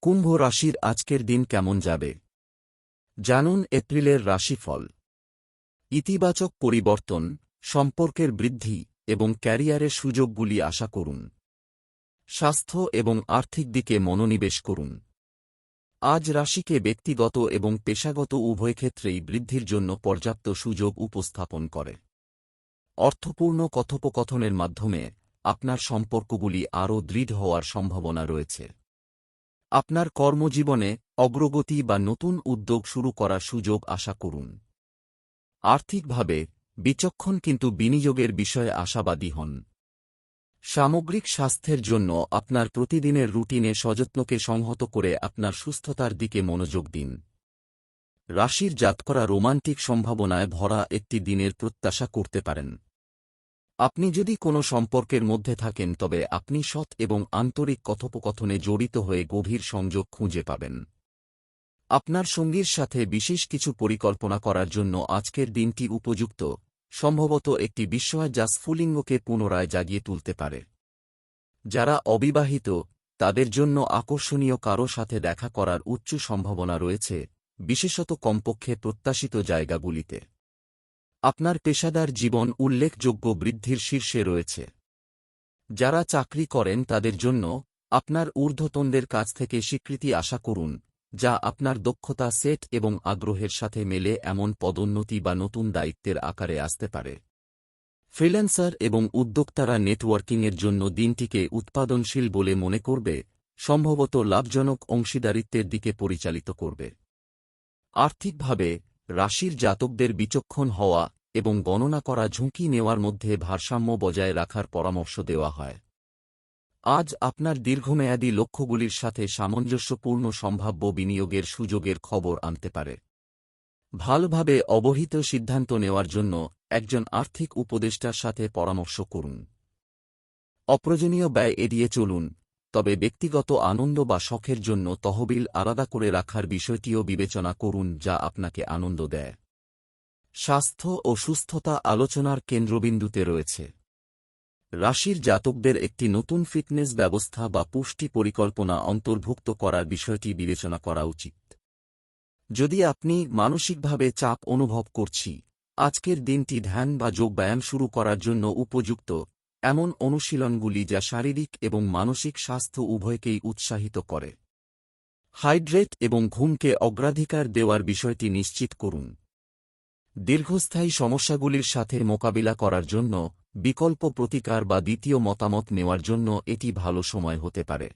কুম্ভ রাশির আজকের দিন কেমন যাবে? জানুন এপ্রিলের রাশিফল। ইতিবাচক পরিবর্তন, সম্পর্কের বৃদ্ধি এবং ক্যারিয়ারের সুযোগগুলি আশা করুন। স্বাস্থ্য এবং আর্থিক দিকে মনোনিবেশ করুন। আজ রাশিকে ব্যক্তিগত এবং পেশাগত উভয় ক্ষেত্রেই বৃদ্ধির জন্য পর্যাপ্ত সুযোগ উপস্থাপন করে। অর্থপূর্ণ কথোপকথনের মাধ্যমে আপনার সম্পর্কগুলি আরও দৃঢ় হওয়ার সম্ভাবনা রয়েছে। আপনার কর্মজীবনে অগ্রগতি বা নতুন উদ্যোগ শুরু করার সুযোগ আশা করুন। আর্থিকভাবে বিচক্ষণ কিন্তু বিনিয়োগের বিষয়ে আশাবাদী হন। সামগ্রিক স্বাস্থ্যের জন্য আপনার প্রতিদিনের রুটিনে সযত্নকে সংহত করে আপনার সুস্থতার দিকে মনোযোগ দিন। রাশির জাতকরা রোমান্টিক সম্ভাবনায় ভরা একটি দিনের প্রত্যাশা করতে পারেন। আপনি যদি কোনো সম্পর্কের মধ্যে থাকেন, তবে আপনি সৎ এবং আন্তরিক কথোপকথনে জড়িত হয়ে গভীর সংযোগ খুঁজে পাবেন। আপনার সঙ্গীর সাথে বিশেষ কিছু পরিকল্পনা করার জন্য আজকের দিনটি উপযুক্ত, সম্ভবত একটি বিস্ময় যা স্ফুলিঙ্গকে পুনরায় জাগিয়ে তুলতে পারে। যারা অবিবাহিত, তাদের জন্য আকর্ষণীয় কারও সাথে দেখা করার উচ্চ সম্ভাবনা রয়েছে, বিশেষত কমপক্ষে প্রত্যাশিত জায়গাগুলিতে। আপনার পেশাদার জীবন উল্লেখযোগ্য বৃদ্ধির শীর্ষে রয়েছে। যারা চাকরি করেন তাদের জন্য আপনার ঊর্ধ্বতনদের কাছ থেকে স্বীকৃতি আশা করুন, যা আপনার দক্ষতা, সেট এবং আগ্রহের সাথে মেলে এমন পদোন্নতি বা নতুন দায়িত্বের আকারে আসতে পারে। ফ্রিল্যান্সার এবং উদ্যোক্তারা নেটওয়ার্কিংয়ের জন্য দিনটিকে উৎপাদনশীল বলে মনে করবে, সম্ভবত লাভজনক অংশীদারিত্বের দিকে পরিচালিত করবে। আর্থিকভাবে রাশির জাতকদের বিচক্ষণ হওয়া এবং গণনা করা ঝুঁকি নেওয়ার মধ্যে ভারসাম্য বজায় রাখার পরামর্শ দেওয়া হয়। আজ আপনার দীর্ঘমেয়াদী লক্ষ্যগুলির সাথে সামঞ্জস্যপূর্ণ সম্ভাব্য বিনিয়োগের সুযোগের খবর আনতে পারে। ভালোভাবে অবহিত সিদ্ধান্ত নেওয়ার জন্য একজন আর্থিক উপদেষ্টার সাথে পরামর্শ করুন। অপ্রয়োজনীয় ব্যয় এড়িয়ে চলুন। তবে ব্যক্তিগত আনন্দ বা শখের জন্য তহবিল আলাদা করে রাখার বিষয়টিও বিবেচনা করুন যা আপনাকে আনন্দ দেয়। স্বাস্থ্য ও সুস্থতা আলোচনার কেন্দ্রবিন্দুতে রয়েছে। রাশির জাতকদের একটি নতুন ফিটনেস ব্যবস্থা বা পুষ্টি পরিকল্পনা অন্তর্ভুক্ত করার বিষয়টি বিবেচনা করা উচিত। যদি আপনি মানসিকভাবে চাপ অনুভব করছি, আজকের দিনটি ধ্যান বা যোগব্যায়াম শুরু করার জন্য উপযুক্ত। এমন অনুশীলনগুলি যা শারীরিক এবং মানসিক স্বাস্থ্য উভয়কেই উৎসাহিত করে। হাইড্রেট এবং ঘুমকে অগ্রাধিকার দেওয়ার বিষয়টি নিশ্চিত করুন। দীর্ঘস্থায়ী সমস্যাগুলির সাথে মোকাবিলা করার জন্য বিকল্প প্রতিকার বা দ্বিতীয় মতামত নেওয়ার জন্য এটি ভালো সময় হতে পারে।